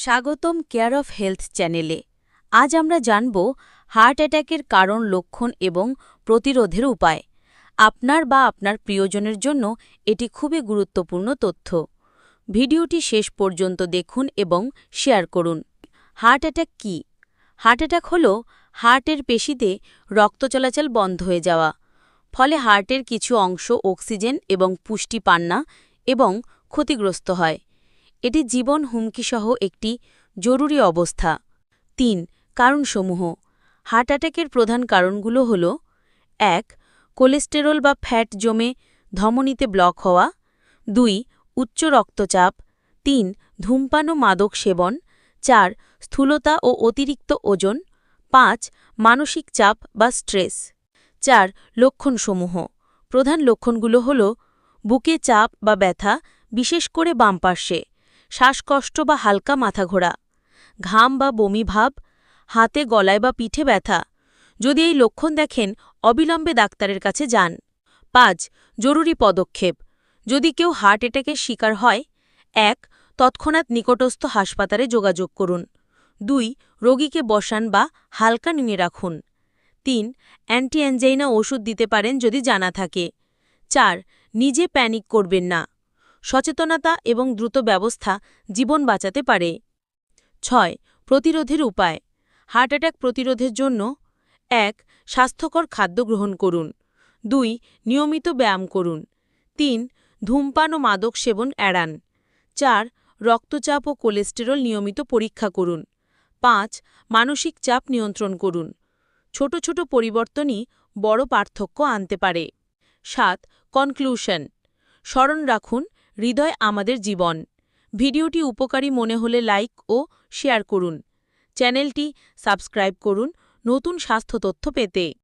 স্বাগতম care of health চ্যানেলে। আজ আমরা জানব হার্ট অ্যাটাকের কারণ, লক্ষণ এবং প্রতিরোধের উপায়। আপনার বা আপনার প্রিয়জনের জন্য এটি খুবই গুরুত্বপূর্ণ তথ্য। ভিডিওটি শেষ পর্যন্ত দেখুন এবং শেয়ার করুন। হার্ট অ্যাটাক কী? হার্ট অ্যাটাক হল হার্টের পেশিতে রক্ত চলাচল বন্ধ হয়ে যাওয়া। ফলে হার্টের কিছু অংশ অক্সিজেন এবং পুষ্টি পান না এবং ক্ষতিগ্রস্ত হয়। এটি জীবন হুমকিসহ একটি জরুরি অবস্থা। তিন, কারণসমূহ। হার্ট অ্যাটাকের প্রধান কারণগুলো হল, এক, কোলেস্টেরল বা ফ্যাট জমে ধমনীতে ব্লক হওয়া। দুই, উচ্চ রক্তচাপ। তিন, ধূমপান ও মাদক সেবন। চার, স্থূলতা ও অতিরিক্ত ওজন। পাঁচ, মানসিক চাপ বা স্ট্রেস। চার, লক্ষণসমূহ। প্রধান লক্ষণগুলো হল, বুকে চাপ বা ব্যথা, বিশেষ করে বাম পার্শ্বে। শ্বাসকষ্ট বা হালকা মাথা ঘোরা ঘাম বা বমি ভাব, হাতে গলায় বা পিঠে ব্যথা। যদি এই লক্ষণ দেখেন, অবিলম্বে ডাক্তারের কাছে যান। পাঁচ, জরুরি পদক্ষেপ। যদি কেউ হার্ট অ্যাটাকের শিকার হয়, এক, তৎক্ষণাৎ নিকটস্থ হাসপাতালে যোগাযোগ করুন। দুই, রোগীকে বসান বা হালকা নিয়ে রাখুন। তিন অ্যান্টি অ্যাঞ্জাইনা ওষুধ দিতে পারেন যদি জানা থাকে। চার, নিজে প্যানিক করবেন না। সচেতনতা এবং দ্রুত ব্যবস্থা জীবন বাঁচাতে পারে। ছয়, প্রতিরোধের উপায়। হার্ট অ্যাটাক প্রতিরোধের জন্য এক, স্বাস্থ্যকর খাদ্য গ্রহণ করুন। দুই, নিয়মিত ব্যায়াম করুন। তিন, ধূমপান ও মাদক সেবন এড়ান। চার, রক্তচাপ ও কোলেস্টেরল নিয়মিত পরীক্ষা করুন। পাঁচ, মানসিক চাপ নিয়ন্ত্রণ করুন। ছোট ছোট পরিবর্তনই বড় পার্থক্য আনতে পারে। সাত, কনক্লুশন। স্মরণ রাখুন হৃদয় আমাদের জীবন। ভিডিওটি উপকারী মনে হলে লাইক ও শেয়ার করুন। চ্যানেলটি সাবস্ক্রাইব করুন। নতুন স্বাস্থ্য তথ্য পেতে।